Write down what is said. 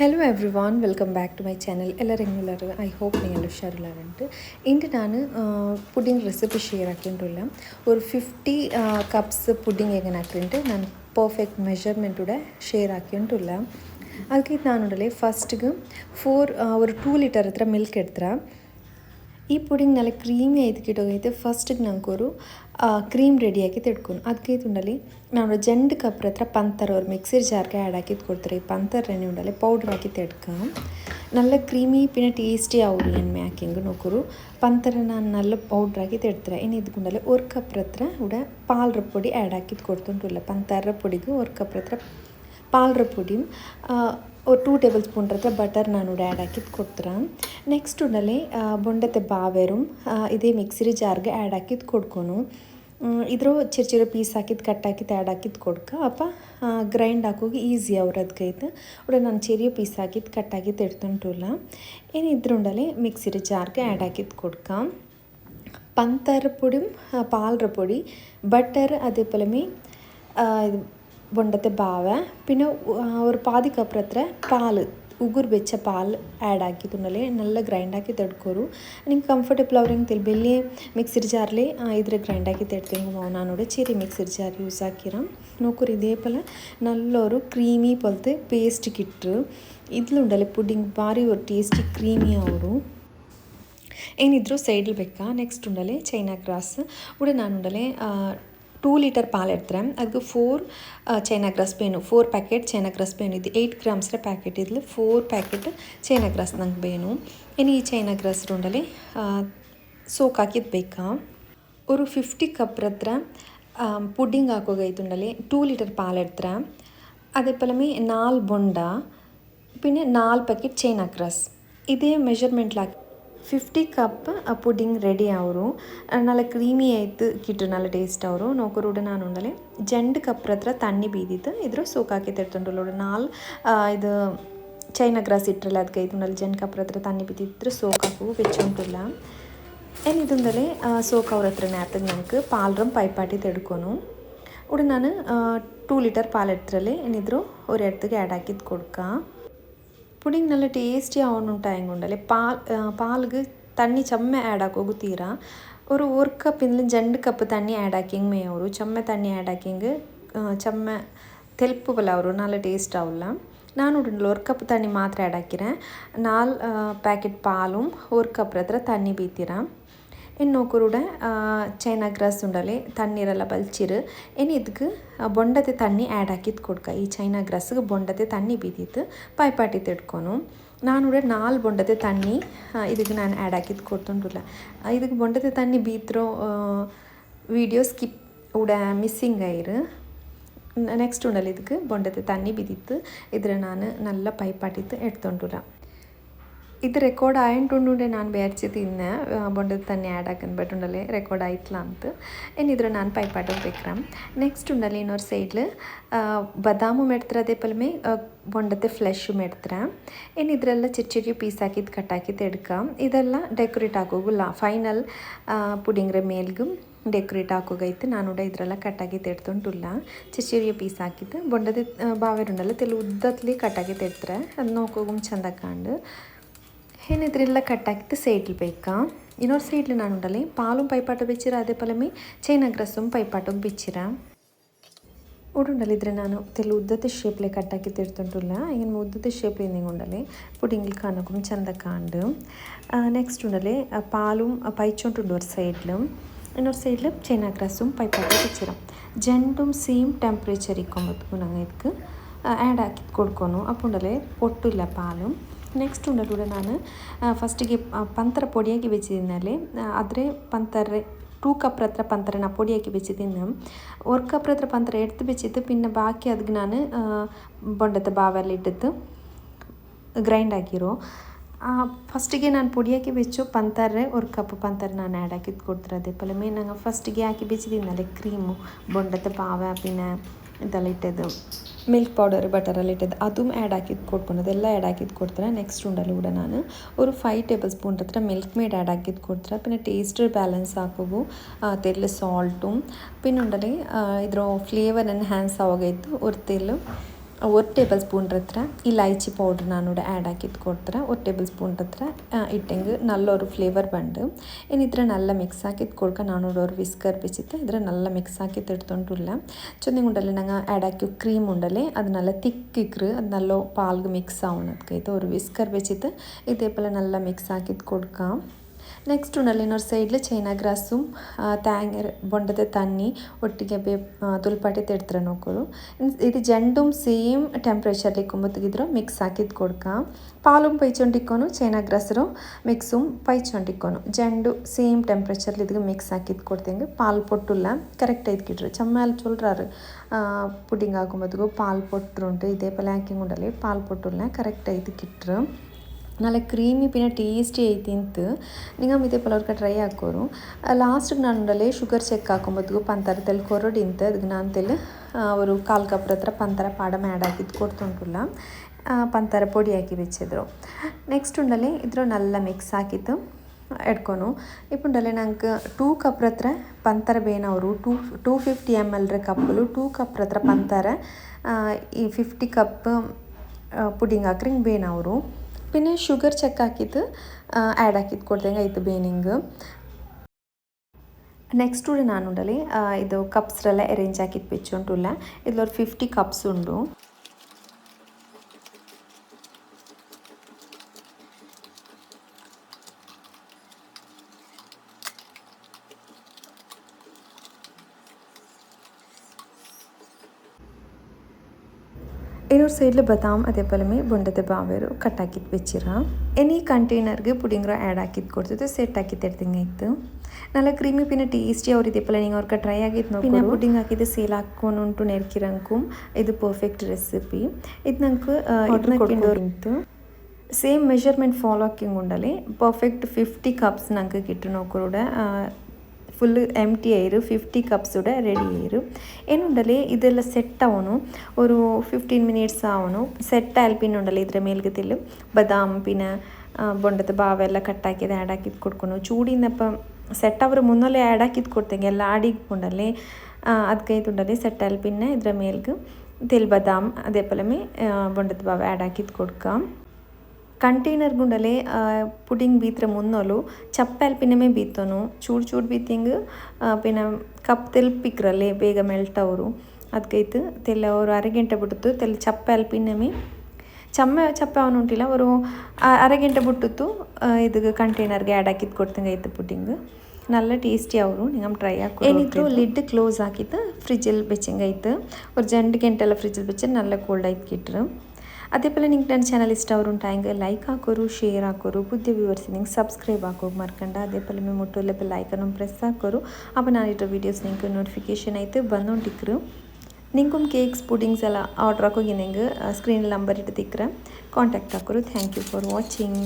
Hello everyone welcome back to my channel എല്ലാവരും ಹೆಂಗಿಲ್ಲರು I hope നിങ്ങൾ ഉഷാറുള്ളവരുണ്ട് ಇಂಟು ഞാൻ ಪುಡ್ಡಿಂಗ್ റെസിപ്പി ഷെയർ ആക്കിയിട്ടുള്ള ഒരു ഫിഫ്റ്റി കപ്സ് പുഡിങ് എങ്ങനെ ആക്കിയിട്ട് ഞാൻ പെർഫെക്റ്റ് മെഷർമെന്റൂടെ ഷെയർ ആക്കിയിട്ടുള്ള. ಅದಕ್ಕೆ ഞാനുണ്ടല്ലേ ഫസ്റ്റ് ഫോർ ഒരു ടു ലിറ്റർ എത്ര മിൽക്ക് എടുത്തരാം. ಈ ಪುಡಿಂಗ್ ನೆಲ ಕ್ರೀಮಿ ಆಯ್ತು ಕಿಟೋಗೈತೆ ಫಸ್ಟಿಗೆ ನಂಗೆ ಕ್ರೀಮ್ ರೆಡಿ ಆಗಿ ತಿಡ್ಕೊಂಡು. ಅದಕ್ಕೆ ಉಂಡಲಿ ನಾನು ಜಂಡ್ ಕಪ್ರ ಹತ್ರ ಪಂತರ ಅವ್ರು ಮಿಕ್ಸಿರ್ ಜಾರ್ಗೆ ಆ್ಯಡ್ ಹಾಕಿ ಕೊಡ್ತಾರೆ. ಈ ಪಂತರ್ ಎಣ್ಣೆ ಉಂಡಲೆ ಪೌಡ್ರ್ ಹಾಕಿ ತೆಡ್ಕ. ನಲ್ಲ ಕ್ರೀಮಿ ಪಿನ ಟೇಸ್ಟಿ ആവും ಏನು ಮ್ಯಾಕಿಂಗ್ ನೋಕರು ಪಂತರ ನಲ್ಲ ಪೌಡ್ರ್ ಹಾಕಿ ತೆಡ್ತಾರೆ. ಏನು ಇದ್ಕೊಂಡಲೆ ಒಂದು ಕಪ್ರ ಹತ್ರ ಪಾಲ್ರ പാൽറ ಆ್ಯಡ್ ആഡ് ആക്കി കൊടുത്തിട്ടുള്ള പന്താറ പൊടിക്ക് ಒರ್ കപ്പ് ಹತ್ರ ಪಾಲ್ರ പൊടിയും ഒരു ടു ടേബിൾ സ്പൂൺ ಹತ್ರ ಬಟರ್ ನಾನು ಆ್ಯಡ್ ಹಾಕಿದ್ದು ಕೊಡ್ತೀರ ನೆಕ್ಸ್ಟ್ ಉಂಡಲ್ಲಿ ಬೊಂಡತೆ ಬಾವೇರು ಇದೇ ಮಿಕ್ಸಿರಿ ಜಾರ್ಗೆ ಆ್ಯಡ್ ಹಾಕಿದ್ದು ಕೊಡ್ಕೊನು ಇದ್ರ ಚಿರ ಚಿರ ಪೀಸ್ ಹಾಕಿದ್ದು ಕಟ್ ಹಾಕಿದ್ದು ಆ್ಯಡ್ ಹಾಕಿದ್ದು ಕೊಡ್ಕ ಅಪ್ಪ ಗ್ರೈಂಡ್ ಹಾಕೋಗಿ ಈಸಿ ಅವ್ರದ್ಕೈತೆ ಉಡ ನಾನು ಚೆರಿಯ ಪೀಸ್ ಹಾಕಿದ್ದು ಕಟ್ ಹಾಕಿದ್ದು ಎಡ್ತುಂಟುಲ್ಲ ಏನು ಇದ್ರುಂಡಲ್ಲಿ ಮಿಕ್ಸಿರಿ ಜಾರ್ಗೆ ಆ್ಯಡ್ ಹಾಕಿದ್ದು ಕೊಡ್ಕ പന്തര പൊടിയും പാലറ പൊടി ബട്ടർ അതേപോലെ മീ ബൊണ്ടത്തെ ബാവ പിന്നെ ഒരു പാതി കപ്പ് ಹತ್ರ പാൽ ಉಗುರು ಬೆಚ್ಚ ಪಾಲ್ ಆ್ಯಡ್ ಹಾಕಿದ್ಮೇಲೆ ನಲ್ಲ ಗ್ರೈಂಡ್ ಹಾಕಿ ತೆಡ್ಕೋರು ನಿಂಗೆ ಕಂಫರ್ಟೇಬಲ್ ಅವ್ರಿಗೆ ತಿಳಿ ಬೆಲ್ಲಿ ಮಿಕ್ಸಿರ್ ಜಾರ್ಲಿ ಇದ್ರ ಗ್ರೈಂಡ್ ಹಾಕಿ ತೆಡ್ತೀನಿ ನಾನು ಚೇರಿ ಮಿಕ್ಸಿರ್ ಜಾರ್ ಯೂಸ್ ಹಾಕಿರ ನೋಕೂರು ಇದೇ ಪಲ ನಲ್ಲೋರು ಕ್ರೀಮಿ ಪೊಲ್ತೆ ಪೇಸ್ಟ್ ಕಿಟ್ರು ಇದ್ಲುಂಡಲೆ ಪುಡ್ಡಿಂಗ್ ಭಾರಿ ಟೇಸ್ಟಿ ಕ್ರೀಮಿ ಅವರು ಏನಿದ್ರು ಸೈಡಲ್ಲಿ ಬೇಕಾ ನೆಕ್ಸ್ಟ್ ಉಂಡಲೆ ಚೈನಾ ಗ್ರಾಸ್ ಉಡ ನಾನು ಉಂಡಲೆ ಟೂ ಲೀಟರ್ ಪಾಲು ಎಡ್ತಾರೆ ಅದಕ್ಕೆ ಫೋರ್ ಚೈನಾಗ್ರಾಸ್ ಬೇನು ಫೋರ್ ಪ್ಯಾಕೆಟ್ ಚೈನಾಗ್ರಾಸ್ ಬೇನು ಇದು ಏಯ್ಟ್ ಗ್ರಾಮ್ಸ್ರೆ ಪ್ಯಾಕೆಟ್ ಇದ್ಲು ಫೋರ್ ಪ್ಯಾಕೆಟ್ ಚೈನಾಗ್ರಾಸ್ ನಂಗೆ ಬೇನು ಇನ್ನು ಈ ಚೈನಾಗ್ರಾಸ್ ರುಂಡಲ್ಲಿ ಸೋಕ್ ಹಾಕಿದ್ದು ಬೇಕಾ ஒரு ஃபிஃப்டி கப் ரத்துற புட்டிங் ஆக்கோக இதுண்டலே டூ லிட்டர் பால் எடுத்துறேன் அதே போலமே நாலு பொண்டா பின்ன நாலு பேக்கெட் செயின் அக்ரஸ் இதே மெஷர்மெண்ட்டில் ಫಿಫ್ಟಿ ಕಪ್ ಪುಡ್ಡಿಂಗ್ ರೆಡಿ ಅವರು ನಲ್ಲ ಕ್ರೀಮಿ ಆಯ್ತು ಕಿಟ್ಟು ನಲ್ಲ ಟೇಸ್ಟ್ ಅವರು ನೋಕರೂಡ ನಾನು ಉಂಡಲೆ ಜಂಡ್ ಕಪ್ರ ಹತ್ರ ತಣ್ಣಿ ಬೀದಿತ್ತು ಇದ್ರ ಸೋಕಾಕಿ ತೆರ್ತೊಂಡು ನಾಲ್ ಇದು ಚೈನಾ ಗ್ರಾಸ್ ಇಟ್ಟಿರಲ್ಲ ಅದಕ್ಕೆ ಇದು ನಲ್ಲಿ ಜನ ಕಪ್ರ ಹತ್ರ ತಣ್ಣಿ ಬಿದ್ದಿದ್ರೆ ಸೋಕಾಕು വെച്ചുകൊണ്ടില്ല എനിതുണ്ടല്ലേ സോക്ക് അവർ അത്ര നേരത്തെ ഞങ്ങൾക്ക് പാലറും പൈപ്പാട്ടി തെടുക്കണം ഉടൻ ഞാൻ ടു ലിറ്റർ പാലെടുത്തില്ലേ ഇനിതൊരു ഒരിടത്തേക്ക് ആഡ് ആക്കി കൊടുക്കാം ಪುಡಿಂಗ್ ನಲ್ಲ ಟೇಸ್ಟಿ ಆವನು ಟೈಂಗ್ ಉಂಡಲೆ ಪಾಲ್ പാൽക്ക് തണ്ണി ചെമ്മ ആഡ് ആക്കോക്ക് തീരാ ഒരു ഒരു കപ്പിൽ രണ്ട് കപ്പ് തണ്ണി ആഡ് ആക്കിയെങ്കിൽ മേയൊരു ചെമ്മ തണ്ണി ആഡ് ആക്കിയെങ്കിൽ ചെമ്മ തെൽപ്പ് പോലെ ഒരു നല്ല ടേസ്റ്റ് ആവില്ല ನಾನು ಉಂಟು ಒಂದು ಕಪ್ ತಣ್ಣಿ ಮಾತ್ರ ಆ್ಯಡ್ ಹಾಕಿರೆ ನಾಲ್ಕು ಪ್ಯಾಕೆಟ್ ಪಾಲು ಒಂದು ಕಪ್ ಹತ್ರ ತಣ್ಣಿ ಬೀತೀರ ಇನ್ನೊಬ್ಬರೂಡೆ ಚೈನಾಗ ರಸ್ ಉಂಡಲೆ ತಣ್ಣೀರೆಲ್ಲ ಬಲ್ಚಿರು ಏನು ಇದಕ್ಕೆ ಬೊಂಡತೆ ತಣ್ಣಿ ಆ್ಯಡ್ ಹಾಕಿದ್ ಕೊಡ್ಕ ಈ ಚೈನಾಗ ರಸ್ಗೆ ಬೊಂಡತೆ ತಣ್ಣಿ ಬಿದ್ದಿತ್ತು ಪೈಪಾಟಿ ತಿಡ್ಕೊನು ನಾನೂಡೆ ನಾಲ್ ಬೊಂಡತೆ ತಣ್ಣಿ ಇದಕ್ಕೆ ನಾನು ಆ್ಯಡ್ ಹಾಕಿದ್ ಕೊಡ್ತುಂಡಿಲ್ಲ ಇದಕ್ಕೆ ಬೊಂಡತೆ ತಣ್ಣಿ ಬೀತ್ರೋ வீடியோ ஸ்கிப் உட மிஸ்ஸிங் ஆயிரு நெக்ஸ்ட் உண்டல் இதுக்கு பொண்டத்தை தண்ணி பிதித்து இதில் நான் நல்லா பைப்பாட்டித்து எடுத்துட்டுறேன் ഇത് റെക്കോർഡ് ആയിട്ടുണ്ടുണ്ട് ನಾನು ವಿಚಾರಿಸಿದ್ದಿನ ಬೊಂಡದ ತನ್ನೆ ಆ್ಯಡ್ ಹಾಕಂದ್ಬಿಟ್ಟುಂಡಲೆ ರೆಕಾರ್ಡ್ ಆಯ್ತಲ್ಲ ಅಂತ ಏನಿದ್ರೆ ನಾನು ಪೈಪಾಟ ಬೇಕ್ರಾಮ್ ನೆಕ್ಸ್ಟ್ ಉಂಡಲ್ಲಿ ಇನ್ನೊಂದು ಸೈಡ್ಲು ಬದಾಮು ಮೆಡ್ತಾರೆ ಅದೇ ಪಲ್ಮೆ ಬೊಂಡತೆ ಫ್ಲೆಶ್ ಮೆಡ್ತ್ರಾ ಏನಿದ್ರೆಲ್ಲ ಚಿರ್ಚಿರಿ ಪೀಸ್ ಹಾಕಿದ್ದು ಕಟ್ ಆಕಿ ತೆಡ್ಕ ಇದೆಲ್ಲ ಡೆಕೋರೇಟ್ ಆಗೋಗಿಲ್ಲ ಫೈನಲ್ ಪುಡಿಂಗ್ರೆ ಮೇಲ್ಗೂ ಡೆಕೋರೇಟ್ ಹಾಕೋಗೈತೆ ನಾನು ಇದರೆಲ್ಲ ಕಟ್ಟಾಗಿ ತೆಡ್ತುಂಟುಲ್ಲ ಚಿಚಿರಿಯ ಪೀಸ್ ಹಾಕಿದ್ದು ಬೊಂಡದ ಬಾವೇರುಂಡಲ್ಲ ತೆಲು ಕಟ್ ಕಟ್ಟಾಗಿ ತೆಡ್ತಾರೆ ಅದು ನೋಕೋಗು ಚಂದ ಕಂಡು ಏನು ಇದರೆಲ್ಲ ಕಟ್ಟಾಕಿದ್ದು ಸೈಡ್ಲಿ ಬೇಕಾ ಇನ್ನೊಂದು ಸೈಡ್ಲಿ ನಾನು ಉಂಡಲ್ಲಿ ಪಾಲು ಪೈಪಾಟು ಬಿಚ್ಚಿರ ಅದೇ ಪಲಮಿ ಚೈನಾ ಗ್ರಸ್ಸುಮ್ ಪೈಪಾಟು ಬಿಚ್ಚಿರ ഉടുണ്ടല്ലിദ്രെ ನಾನು ತೆಲು ಉದ್ದತೆ ಶೇಪ್ಲೆ ಕಟ್ಟಾಕಿ ತಿರ್ತುಂಟುಲ್ಲ ಏನು ಉದ್ದತೆ ಶೇಪ್ಲೆ ನೀವು ಉಂಡಲೆ ಪುಡಿಂಗಿൽ കാണക്കും ಚಂದ ಕಾണ്ട് നെക്സ്റ്റ് ഉണ്ടല്ലേ പാലും പൈച്ചോണ്ടുണ്ട് ഒരു സൈഡിലും இன்னொரு சைடில் சைனா கிராஸும் பைப்பாக வச்சிடும் ஜெண்டும் சேம் டெம்பரேச்சர் இருக்கும் நாங்கள் இதுக்கு ஆட் ஆக்கி கொடுக்கணும் அப்போ உண்டலே பொட்டு இல்லை பாலும் നെക്സ്റ്റ് ഉണ്ട് ടുഡൻ ആണ് ഫസ്റ്റ് പന്തര പൊടിയാക്കി വെച്ച് തിന്നാലേ അത്ര പന്തര ടു കപ്പർ എത്ര പന്തരണ പൊടിയാക്കി വെച്ച് തിന്ന് ഒരു കപ്പർ എത്ര പന്തര എടുത്ത് വെച്ചിട്ട് പിന്നെ ബാക്കി അതിനാണ് ബൊണ്ടത്തെ ബാവല ഇട്ടത് ഗ്രൈൻഡ് ആക്കിരോ ഫസ്റ്റ് ഞാൻ പൊടിയാക്കി വെച്ചു. പന്തര ഒരു കപ്പ് പന്തര ഞാൻ ആഡ് ആക്കി കൊടുത്തത് അതേപോലെ മെയിൻ ഞങ്ങൾ ഫസ്റ്റ് ആക്കി വെച്ച് തിന്നാലേ ക്രീമു ബൊണ്ടത്തെ പാവ പിന്നെ ഇതെല്ലാം ഇട്ടത്. ಮಿಲ್ಕ್ ಪೌಡರ್ ಬಟರೆಲ್ಲ ಇಟ್ಟದ್ದು അതും ಆ್ಯಡ್ ಹಾಕಿದ್ದು ಕೊಡ್ಕೊಂಡು ಅದೆಲ್ಲ ಆ್ಯಡ್ ಹಾಕಿದ್ದು ಕೊಡ್ತಾರೆ ನೆಕ್ಸ್ಟ್ ಉಂಡಲ್ಲಿ ಕೂಡ ನಾನು ഒരു ഫൈവ് ടേബിൾ സ്പൂൺ ಹತ್ರ ಮಿಲ್ಕ್ ಮೇಡ್ ಆ್ಯಡ್ ಹಾಕಿದ್ದು ಕೊಡ್ತಾರೆ പിന്നെ ಟೇಸ್ಟ್ ಬ್ಯಾಲೆನ್ಸ್ ಹಾಕೋವು ತೆಲ್ಲು ಸಾಲ್ಟು പിന്നെ ഉണ്ടല്ലേ ಇದ್ರ ಫ್ಲೇವರ್ ಎನ್ಹ್ಯಾನ್ಸ್ ಆವಾಗೈತು ഒരു ತೆಲ್ಲು ಒಂದು ಟೇಬಲ್ ಸ್ಪೂನ್ ಹತ್ರ ಇಲಾಯ್ಚಿ പൗഡർ ನಾನೂಡ ആഡ് ആക്കി കൊടുത്ത ഒരു ടേബിൾ സ്പൂൺ ಹತ್ರ ഇട്ടെങ്കിൽ നല്ലൊരു ഫ്ലേവർ വേണ്ട ഇനി ഇത്ര നല്ല മിക്സ് ആക്കി കൊടുക്കുക നാനൂടെ ഒരു വിസ്കർ വെച്ചിട്ട് ഇത്ര നല്ല മിക്സ് ആക്കി എടുത്തോണ്ടില്ല ചൊന്നി കൊണ്ടല്ലേ ഞങ്ങൾ ആഡ് ആക്കി ക്രീം ഉണ്ടല്ലേ അത് നല്ല തിക്ക് തിക്കിക്കറ് അത് നല്ല പാൽ മിക്സ് ആവുന്നത് ഇത് ഒരു വിസ്കർ വെച്ചിട്ട് ഇതേപോലെ നല്ല മിക്സ് ആക്കി കൊടുക്കാം. ನೆಕ್ಸ್ಟು ನಲ್ಲಿನೊರ್ ಸೈಡ್ಲು ಚೈನಾ ಗ್ರಾಸು ತ್ಯಾಂಗ ಬೊಂಡದ ತಣ್ಣಿ ಒಟ್ಟಿಗೆ ಬೇ ತುಲ್ಪಾಟಿ ತೆಡ್ತಾರೆ ನೋಕರು ಇದು ಜಂಡುಮ್ ಸೇಮ್ ಟೆಂಪ್ರೇಚರ್ಲಿ ಕುಂಬತ್ತಿದ್ರು ಮಿಕ್ಸ್ ಹಾಕಿದ್ ಕೊಡ್ಕ ಪಾಲುಂ ಪೈಚೊಂಡಿಕ್ಕೋನು ಚೈನಾ ಗ್ರಾಸರು ಮಿಕ್ಸುಮ್ ಪೈಚೊಂಡಿಕ್ಕೋನು ಜಂಡು ಸೇಮ್ ಟೆಂಪ್ರೇಚರ್ಲಿ ಇದಕ್ಕೆ ಮಿಕ್ಸ್ ಹಾಕಿದ್ ಕೊಡ್ತೇಂಗೆ ಪಾಲ್ பொட்டுள்ள கரெக்டாக இதுக்கிட்டு செம்மையால் சொல்கிறாரு புட்டிங் ஆகும்போதுக்கு பால் பொட்டுருன்ட்டு இதே போல் ஆக்கிங் உண்டலே பால் பொட்டுள்ள கரெக்டாக இதுக்கிட்டுரு നല്ല ಕ್ರೀಮಿ പിന്നെ ಟೇಸ್ಟಿ ആയി ತಿಂತು ನಿಗಮ್ ಇದೇ ಪಲವ್ಕ ಟ್ರೈ ಹಾಕೋರು ಲಾಸ್ಟಿಗೆ ನಾನು ಉಂಡಲೆ ಶುಗರ್ ಚೆಕ್ ಹಾಕೊಂಬತ್ಗೂ ಪಂತರ ತೆಲ್ ಕೊರಡಿಂತ ಅದಕ್ಕೆ ನಾನು ತೆಲ್ ಅವರು ಕಾಲು ಕಪ್ರ ಹತ್ರ ಪಂತರ ಪಾಡಮ್ ಆ್ಯಡ್ ಹಾಕಿದ್ದು ಕೊಡ್ತುಂಟಲ್ಲ ಪಂತರ ಪೊಡಿ ಹಾಕಿ ಬಿಚ್ಚಿದ್ರು ನೆಕ್ಸ್ಟ್ ಉಂಡಲೆ ಇದ್ರ ನಲ್ಲ ಮಿಕ್ಸ್ ಹಾಕಿತ್ತು ಎಡ್ಕೊನು ಇಪ್ಪುಂಡಲೆ ನಂಗೆ ಟೂ ಕಪ್ರ ಹತ್ರ ಪಂತರ ಬೇನವರು two two fifty M L ರ ಕಪ್ಪಲು ಟೂ ಕಪ್ರ ಹತ್ರ ಪಂತರ ಈ ಫಿಫ್ಟಿ ಕಪ್ ಪುಡಿಂಗ್ ಹಾಕ್ರಿಂಗ್ ಬೇನವರು പിന്നെ ഷുഗർ ചെക്ക് ആക്കിയിട്ട് ആഡ് ആക്കിയിട്ട് കൊടുത്തെങ്കിൽ ഇത് ಬೇನಿಂಗ್ ನೆಕ್ಸ್ಟ್ ಕೂಡ ನಾನುಂಡಲಿ ಇದು ಕಪ್ಸ್ರೆಲ್ಲ ಅರೇಂಜ್ ಹಾಕಿದ್ದು ಬೆಚ್ಚುಂಟುಲ್ಲ ಇದ್ರೊಂದು ಫಿಫ್ಟಿ ಕಪ್ಸ್ ಉಂಡು ಇನ್ನೊಂದು ಸೈಡ್ಲಿ ಬದಾಮ್ ಅದೇ ಪಲಮೆ ಬೊಂಡದ ಬಾವೇರು ಕಟ್ ಹಾಕಿದ್ದು ಬೆಚ್ಚಿರ ಎನಿ ಕಂಟೈನರ್ಗೆ ಪುಡಿಂಗ್ರ ಆ್ಯಡ್ ಹಾಕಿದ್ದು ಕೊಡ್ತಿದ್ದು ಸೆಟ್ ಹಾಕಿದ್ದು ಎಡ್ದಿಂಗ್ ಆಯಿತು நல்லா ಕ್ರೀಮಿ ಪಿನ ಟೇಸ್ಟಿ ಅವ್ರಿದೆ ಪಲ್ಲ ನೀವು ಅವ್ರಿಗೆ ಟ್ರೈ ಆಗಿದ್ದು ನೋಡಿ ಪಿನ ಪುಡ್ಡಿಂಗ್ ಹಾಕಿದ್ದು ಸೇಲ್ ಹಾಕೊಂಡು ಉಂಟು ನೆರ್ಕಿರಂಕು ಇದು ಪರ್ಫೆಕ್ಟ್ ರೆಸಿಪಿ ಇದು ನಂಗೆ ಆರ್ಡರ್ ಇತ್ತು ಸೇಮ್ ಮೆಷರ್ಮೆಂಟ್ ಫಾಲೋ ಹಾಕಿಂಗ್ ಉಂಡಲ್ಲಿ ಪರ್ಫೆಕ್ಟ್ ಫಿಫ್ಟಿ ಕಪ್ಸ್ ನಂಗೆ ಕಿಟ್ಟು ನೋವು ಕೂಡ എം ടി ആയിരു ഫിഫ്റ്റി കപ്സൂടെ റെഡി ആയിരു ಏನುಂಡಲಿ ಇದೆಲ್ಲ ಸೆಟ್ ಅವನು ഒരു ഫിഫ്റ്റീൻ മിനിറ്റ്സ് ആവണു സെറ്റ് ആയാൽ പിന്നെ ഉണ്ടല്ലോ ഇതിൻ്റെ മേൽക്കത്തിൽ ബദാം പിന്നെ ബൊണ്ടത്ത് ബാവെല്ലാം കട്ടാക്കിയത് ആഡ് ആക്കിയത് കൊടുക്കുന്നു ചൂടിന്നപ്പം സെറ്റ് അവർ മുന്നല്ലേ ആഡ് ആക്കിയത് കൊടുത്തെങ്കിൽ ಎಲ್ಲ ಆಡಿಕೊಂಡಲ್ಲಿ ಅದಕ್ಕೆ ಸೆಟ್ ಆಯ್ತು പിന്നെ ಇದರ ಮೇಲ್ಗೆ ತಿಲ್ ಬದಾಮ್ അതേപോലെ ಬೊಂಡದ ಬಾವ ಆ್ಯಡ್ ಹಾಕಿದ್ದು ಕೊಡ್ಕಾಂ ಕಂಟೈನರ್ ಗುಂಡಲೆ ಪುಡಿಂಗ್ ಬೀತ್ರ ಮುನ್ನೋಲು ಚಪ್ಪಲ್ ಪಿನ್ನಮೆ ಬೀತೋನು ಚೂಡ್ ಚೂಡ್ ಬೀತಿಂಗ್ ಪಿನ್ನ ಕಪ್ ತೆಲ್ಪಿಕ್ರಲ್ಲೇ ಬೇಗ ಮೆಲ್ಟ್ ಅವರು ಅದಕ್ಕೈತು ತೆಲ್ಲ ಅವರು ಅರೆ ಗಂಟೆ ಬಿಟ್ಟಿತ್ತು ತೆಲ್ ಚಪ್ಪಲ್ ಪಿನ್ನಮೆ ಚಮ್ಮ ಚಪ್ಪ ಅವನು ಉಂಟಿಲ್ಲ ಅವರು ಅರೆ ಗಂಟೆ ಬಿಟ್ಟಿತ್ತು ಇದು ಕಂಟೈನರ್ಗೆ ಆ್ಯಡ್ ಹಾಕಿದ್ದು ಕೊಡ್ತಂಗೆ ಐತೆ ಪುಡಿಂಗ್ നല്ല ടേസ്റ്റി ആവും നിങ്ങൾ ട്രൈ ആക്കും ಏನಿದ್ರು ಲಿಡ್ ಕ್ಲೋಸ್ ಹಾಕಿತ್ತು ಫ್ರಿಜ್ಜಲ್ಲಿ ಬೆಚ್ಚಂಗೈತು ഒരു രണ്ട് ಗಂಟೆಲ್ಲ ಫ್ರಿಜ್ಜಲ್ಲಿ ಬೆಚ್ಚ നല്ല ಕೋಲ್ಡ್ കിട്ടും ಅದೇ ಪಲ್ಲ ನಿಂಗೆ ನನ್ನ ಚಾನಲ್ ಇಷ್ಟ ಅವರು ಉಂಟಾಯಂಗೆ ಲೈಕ್ ಹಾಕೋರು ಶೇರ್ ಹಾಕೋರು ಬುದ್ಧಿ ವ್ಯೂವರ್ಸ್ ನಿಂಗೆ ಸಬ್ಸ್ಕ್ರೈಬ್ ಆಗೋಗಿ ಮರ್ಕಂಡ ಅದೇ ಪಲ್ಲ ಮೇ ಮುಟ್ಟೋಲೆ ಬೆಲ್ ಐಕನ್ನು ಪ್ರೆಸ್ ಹಾಕೋರು ಅಪ್ಪ ನಾನು ಇರೋ ವೀಡಿಯೋಸ್ ನಿಂಗೆ ನೋಟಿಫಿಕೇಶನ್ ಆಯಿತು ಬಂದೊಂಟಿಕ್ರು ನಿಂಗೂ ಕೇಕ್ಸ್ ಪುಡಿಂಗ್ಸ್ ಎಲ್ಲ ಆರ್ಡ್ರ್ ಹಾಕೋಗಿ ನಿಂಗೆ ಸ್ಕ್ರೀನ್ ನಂಬರ್ ಇಟ್ಟು ತಿಕ್ಕ್ರೆ ಕಾಂಟ್ಯಾಕ್ಟ್ ಹಾಕೋರು ಥ್ಯಾಂಕ್ ಯು ಫಾರ್ ವಾಚಿಂಗ್